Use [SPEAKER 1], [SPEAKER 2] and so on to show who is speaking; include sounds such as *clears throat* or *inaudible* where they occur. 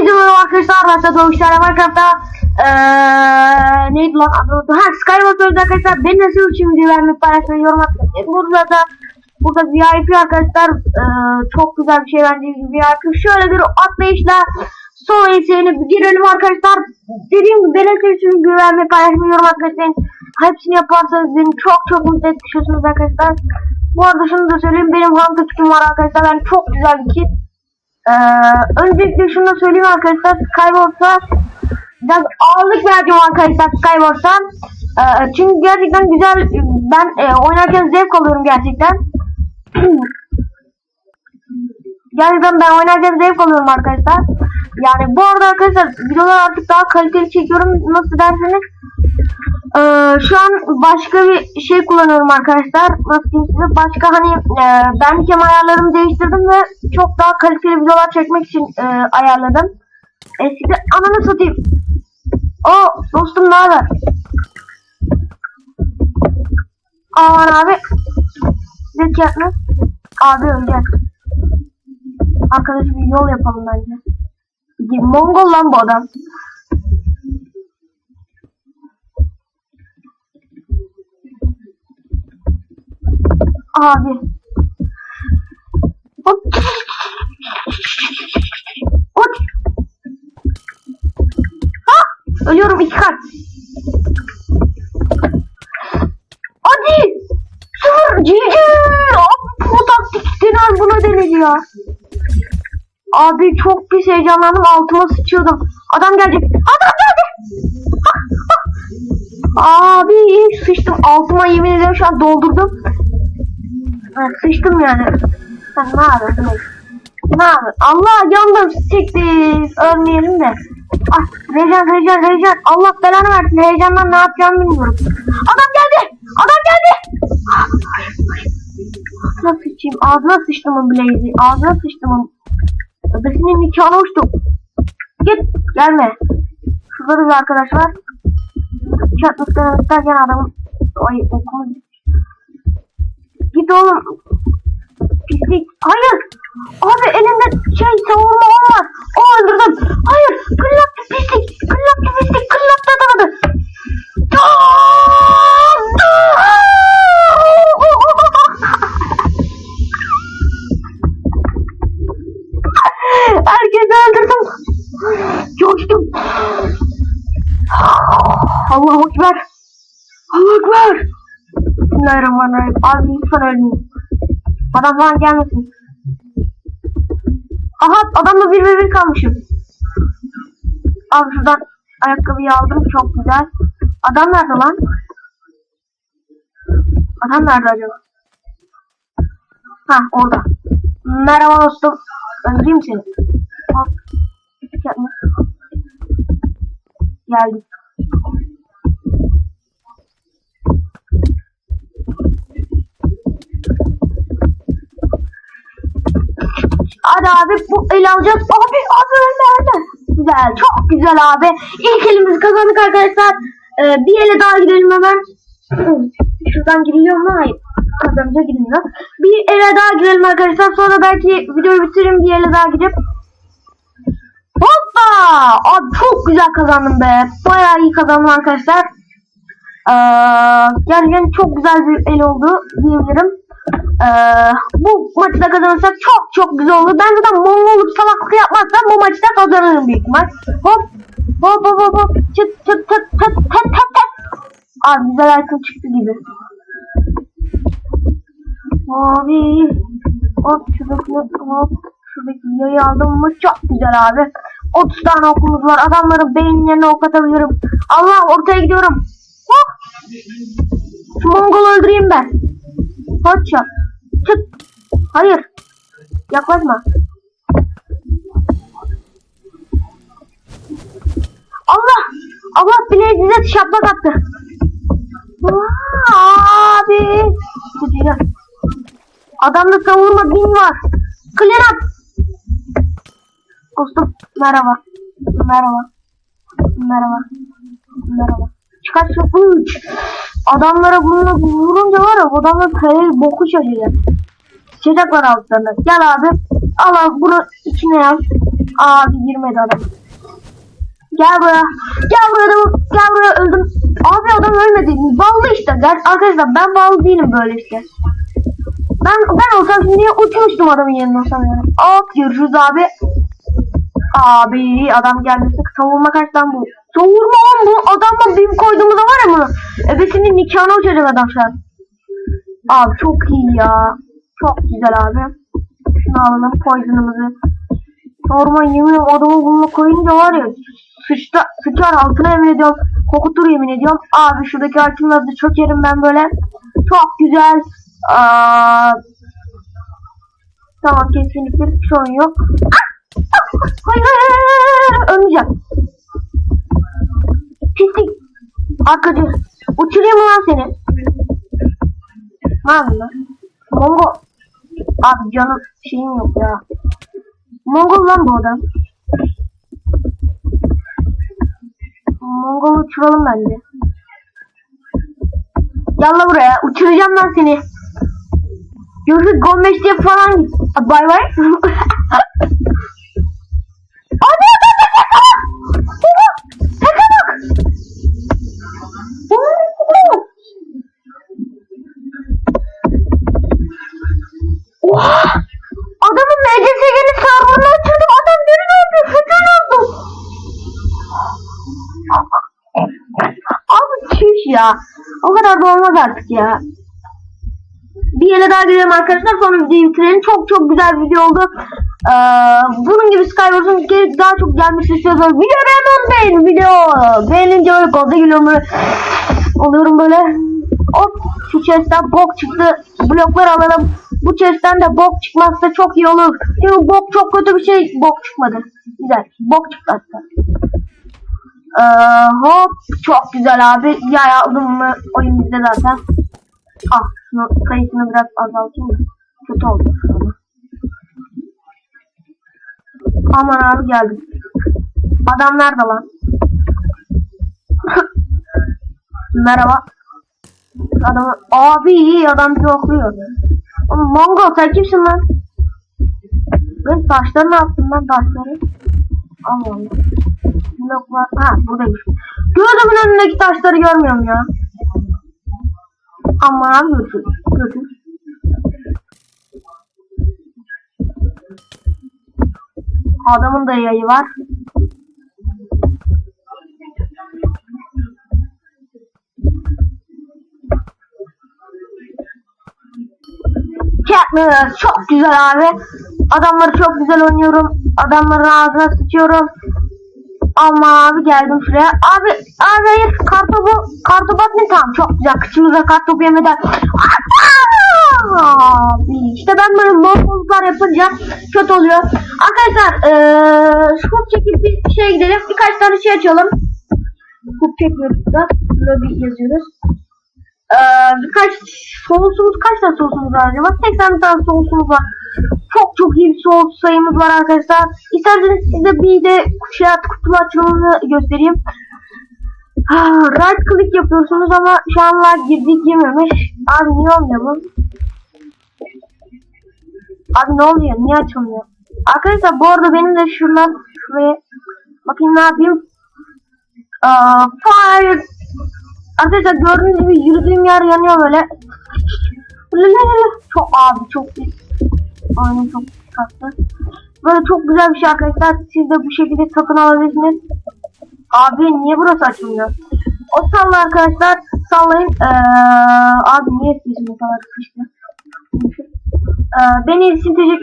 [SPEAKER 1] Herkese merhaba arkadaşlar. Arkadaşlar Doğuşlar Minecraft'ta eee neydi lan adı. Ha Skyward arkadaşlar. Beni nasıl için video vermek paylaşmayı yorum atmayı. Burada da burada VIP arkadaşlar eee, çok güzel bir şey bence VIP. Şöyle bir atlayışla son eseyine bir girelim arkadaşlar. Dediğim gibi beni nasıl için video vermeyi paylaşmayı yorum atmayı. Hepsini yaparsanız beni çok çok mutlu etmişiyorsunuz arkadaşlar. Bu arada şunu da söyleyeyim. Benim hangi kitim var arkadaşlar. Ben çok güzel bir kit. Ee, öncelikle şunu da söyleyeyim arkadaşlar Skyward'a biraz ağırlık vereceğim arkadaşlar Skyward'a ee, çünkü gerçekten güzel ben e, oynarken zevk alıyorum gerçekten. *clears throat* Gerçekten ben oynarken zevk alıyorum arkadaşlar. Yani bu arada arkadaşlar videolar artık daha kaliteli çekiyorum nasıl derseniz ee, şu an başka bir şey kullanıyorum arkadaşlar. Nasıl diyeyim size? Başka hani e, ben kem ayarlarımı değiştirdim ve çok daha kaliteli videolar çekmek için e, ayarladım. Eskiden ananı satayım. O dostum ne haber? Aman abi. Zek yapma. Abi ölecek. Arkadaş bir yol yapalım bence. Mongol lan bu adam. Abi. Hop. Uç. Ha! Ölüyorum iki kat. Hadi. Sıfır. Cici. Bu taktik genel buna denedi ya. Abi çok pis heyecanlandım altıma sıçıyordum. Adam gelecek. Adam geldi. Ha, ha. Abi sıçtım altıma yemin ediyorum şu an doldurdum. Ha, sıçtım yani. Sen ne yapıyorsun? Ne yapıyorsun? Allah yandım çekti. Ölmeyelim de. Ah Rejan Rejan Rejan. Allah belanı versin. Heyecandan ne yapacağımı bilmiyorum. Adam geldi. Adam geldi. Ağzına sıçayım. Ağzına sıçtım o Blaze'i. Ağzına sıçtım o. Öbesinin nikahına uçtum. Git. Gelme. Şurada da bir arkadaş var. Çatlıktan isterken adamın ay okulu Git oğlum. Pislik. Hayır. Abi elinde şey savunma var. O öldürdüm. Hayır. Kıllaktı pislik. Kıllaktı pislik. Kıllaktı adamı. Bismillahirrahmanirrahim. Abi lütfen ölmeyin. Adam falan gelmesin. Aha adamla bir ve bir kalmışım. Abi şuradan ayakkabıyı aldım çok güzel. Adam nerede lan? Adam nerede acaba? Ha orada. Merhaba dostum. Öldüreyim seni. Hop. Yapma. Hadi abi bu el alacağız. Abi abi öyle. Güzel çok güzel abi. İlk elimizi kazandık arkadaşlar. Ee, bir ele daha gidelim hemen. Şuradan giriliyor mu? Hayır. Kazanınca girilmiyor. Bir ele daha girelim arkadaşlar. Sonra belki videoyu bitiririm bir ele daha gidip. Hoppa! Abi çok güzel kazandım be. Bayağı iyi kazandım arkadaşlar. Ee, gerçekten çok güzel bir el oldu diyebilirim. Ee, bu maçı da kazanırsak çok çok güzel olur. Ben zaten Mongoluk salaklık yapmazsam bu maçı da kazanırım büyük ihtimal. Hop hop hop hop hop çıt çıt çıt çıt tet tet tet. Abi güzel item çıktı gibi. Abi hop şuradaki hop şuradaki yayı aldım mı çok güzel abi. 30 tane okumuz var. Adamların beyinlerine ok atabilirim. Allah ortaya gidiyorum. Hop. Şu Mongol öldüreyim ben. Headshot. Çık. Hayır. Yaklaşma. Allah. Allah size şaplak attı. Aa, Abi. Adamda savunma bin var. Clear up. Dostum merhaba. Merhaba. Merhaba. Merhaba. Çıkar şu. Adamlara bununla vurunca ya adamlar kaleyi boku şaşacak. Çiçek var altlarında. Gel abi. Al abi bunu içine yaz. Abi girmedi adam. Gel buraya. Gel buraya adam. Gel buraya öldüm. Abi adam ölmedi. Ballı işte. Gel, arkadaşlar ben ballı değilim böyle işte. Ben ben olsam şimdi uçmuştum adamın yerine. Hop görüşürüz abi. Abi adam gelmesin. Savunma kaç lan bu? Savunma lan bu. Adamla bim koyduğumuzda var ya bunu. Ebesinin nikahına uçacak adam şu an. Abi çok iyi ya. Çok güzel abi. Şunu alalım poison'ımızı. Sorma yemin ediyorum adamı bununla koyunca var ya sıçta, sıçar altına yemin ediyorum. Kokutur yemin ediyorum. Abi şuradaki açımları da çökerim ben böyle. Çok güzel. Aa, tamam kesinlikle bir sorun yok. Ah! Ah! Hayır hayır ölmeyeceğim. Pislik. Arkacı. Uçurayım lan seni? Yapayım lan? Mongo. Abi canım şeyim yok ya. Mongol lan bu adam. Mongol uçuralım bence. Yalla buraya. Uçuracağım ben seni. Görüşürüz Gombeş diye falan git. Bay bay. *laughs* ya. O kadar da olmaz artık ya. Bir yere daha girelim arkadaşlar. Sonra videoyu bitirelim. Çok çok güzel bir video oldu. Ee, bunun gibi Skywars'un daha çok gelmesini istiyorsanız videoyu hemen beğen video. Beğenince böyle kolda geliyorum böyle. Oluyorum böyle. Hop şu chest'ten bok çıktı. Bloklar alalım. Bu chest'ten de bok çıkmazsa çok iyi olur. Çünkü bok çok kötü bir şey. Bok çıkmadı. Güzel. Bok çıktı hatta. Ee, hop çok güzel abi. Yay aldım mı oyun bizde zaten. Ah şunu sayısını biraz azaltayım da. Kötü oldu an. Aman abi geldim. Adam nerede lan? *laughs* Merhaba. Adam abi iyi adam bizi okluyor. Oğlum Mongo sen kimsin lan? Ben taşları ne yaptın lan taşları? Allah Allah. Blok var. Ha buradaymış. Gözümün önündeki taşları görmüyorum ya. Aman götür. Götür. Adamın da yayı var. Katniss çok güzel abi. Adamları çok güzel oynuyorum. Adamların ağzına sıçıyorum. Ama abi geldim şuraya. Abi abi hayır kartopu kartopu ne tamam çok güzel kıçımıza kartopu yemeden. Abi işte ben böyle monkoluklar yapınca kötü oluyor. Arkadaşlar eee scoop çekip bir şeye gidelim. Birkaç tane şey açalım. Scoop çekmiyoruz da. Lobby yazıyoruz. Eee birkaç soğusumuz kaç tane soğusumuz var acaba? 80 tane soğusumuz var. Çok çok iyi bir soğuk sayımız var arkadaşlar. İsterseniz size bir de kuşat kutu açılımını göstereyim. Right click yapıyorsunuz ama şu anlar girdik girmemiş. Abi niye olmuyor bu? Abi ne oluyor? Niye açılmıyor? Arkadaşlar bu arada benim de şuradan şuraya bakayım ne yapayım. Aa, fire Arkadaşlar gördüğünüz gibi yürüdüğüm yer yanıyor böyle. Çok abi çok pis. Aynen çok tatlı. Böyle çok güzel bir şey arkadaşlar. Siz de bu şekilde satın alabilirsiniz. Abi niye burası açılmıyor? O salla arkadaşlar. Sallayın. Ee, abi niye bu kadar sıkıştı? Ee, beni için teşekkür